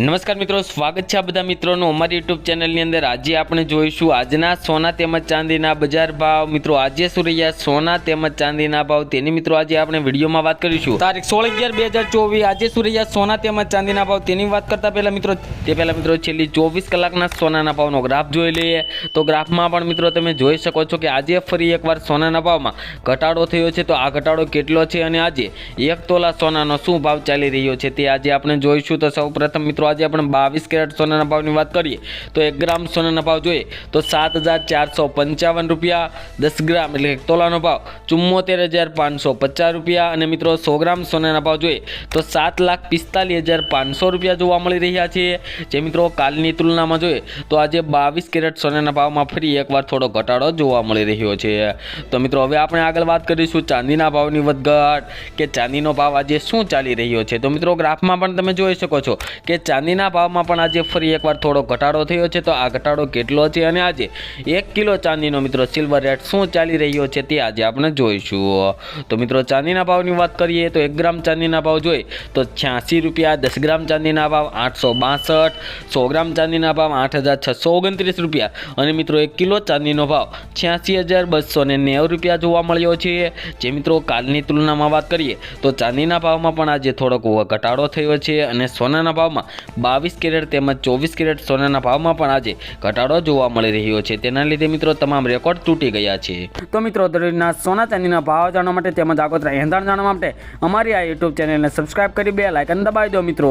નમસ્કાર મિત્રો, સ્વાગત છે આ બધા મિત્રોનું અમારી યુટ્યુબ ચેનલની અંદર. આજે આપણે જોઈશું આજના સોના તેમજ ચાંદીના બજાર ભાવ. મિત્રો, આજે શું રહ્યા? સોના તેમજ ચાંદીના ભાવ. તેની મિત્રો, આજે આપણે વિડીયોમાં વાત કરીશું. તારીખ સોળ અગિયાર બે હજાર ચોવીસ. આજે શું રહ્યા? સોના તેમજ ચાંદીના ભાવ. તેની વાત કરતા પહેલા મિત્રો, તે પહેલા મિત્રો, છેલ્લી ચોવીસ કલાકના સોનાના ભાવનો ગ્રાફ જોઈ લઈએ. તો ગ્રાફમાં પણ મિત્રો, તમે જોઈ શકો છો કે આજે ફરી એકવાર સોનાના ભાવમાં ઘટાડો થયો છે. તો આ ઘટાડો કેટલો છે અને આજે એક તોલા સોનાનો શું ભાવ ચાલી રહ્યો છે તે આજે આપણે જોઈશું. તો સૌ પ્રથમ મિત્રો આજે આપણે બાવીસ કેરેટ સોનાના ભાવની વાત કરીએ, તો એક ગ્રામ સોનાના ભાવ જોઈએ, તો સાત હજાર ચારસો પંચાવન રૂપિયા, દસ ગ્રામ એટલે એક તોલાનો ભાવ ચુમ્મોતેર હજાર પાંચસો પચાસ રૂપિયા, અને મિત્રો સો ગ્રામ સોનાના ભાવ જોઈએ, તો સાત લાખ પિસ્તાલીસ હજાર પાંચસો રૂપિયા જોવા મળી રહ્યા છે. જે મિત્રો કાલની તુલનામાં જોઈએ, તો આજે બાવીસ કેરેટ સોનાના ભાવમાં ફરી એકવાર થોડો ઘટાડો જોવા મળી રહ્યો છે. તો મિત્રો હવે આપણે આગળ વાત કરીશું ચાંદીના ભાવની વધઘટ, કે ચાંદીનો ભાવ આજે શું ચાલી રહ્યો છે? તો મિત્રો ગ્રાફમાં પણ તમે જોઈ શકો છો કે ચાંદીના ભાવમાં પણ આજે ફરી એકવાર થોડો ઘટાડો થયો છે. તો આ ઘટાડો કેટલો છે અને આજે એક કિલો ચાંદીનો મિત્રો સિલ્વર રેટ શું ચાલી રહ્યો છે તે આજે આપણે જોઈશું. તો મિત્રો ચાંદીના ભાવની વાત કરીએ તો એક ગ્રામ ચાંદીના ભાવ જોઈએ તો છ્યાસી રૂપિયા, દસ ગ્રામ ચાંદીના ભાવ આઠસો બાસઠ, સો ગ્રામ ચાંદીના ભાવ આઠ હજાર છસો ઓગણત્રીસ રૂપિયા અને મિત્રો એક કિલો ચાંદીનો ભાવ છ્યાસી હજાર બસો નેવું રૂપિયા જોવા મળ્યો છે. જે મિત્રો કાલની તુલનામાં વાત કરીએ તો ચાંદીના ભાવમાં પણ આજે થોડોક ઘટાડો થયો છે અને સોનાના ભાવમાં બાવીસ કેરેટ તેમજ ચોવીસ કેરેટ સોનાના ભાવમાં પણ આજે ઘટાડો જોવા મળી રહ્યો છે. તેના લીધે મિત્રો તમામ રેકોર્ડ તૂટી ગયા છે. તો મિત્રો દરરોજના સોના ચાંદીના ભાવ જાણવા માટે તેમજ આગોતરા એંધાણ જાણવા માટે અમારી આ યુટ્યુબ ચેનલને સબસ્ક્રાઇબ કરી બે લાઇકન દબાવી દો મિત્રો.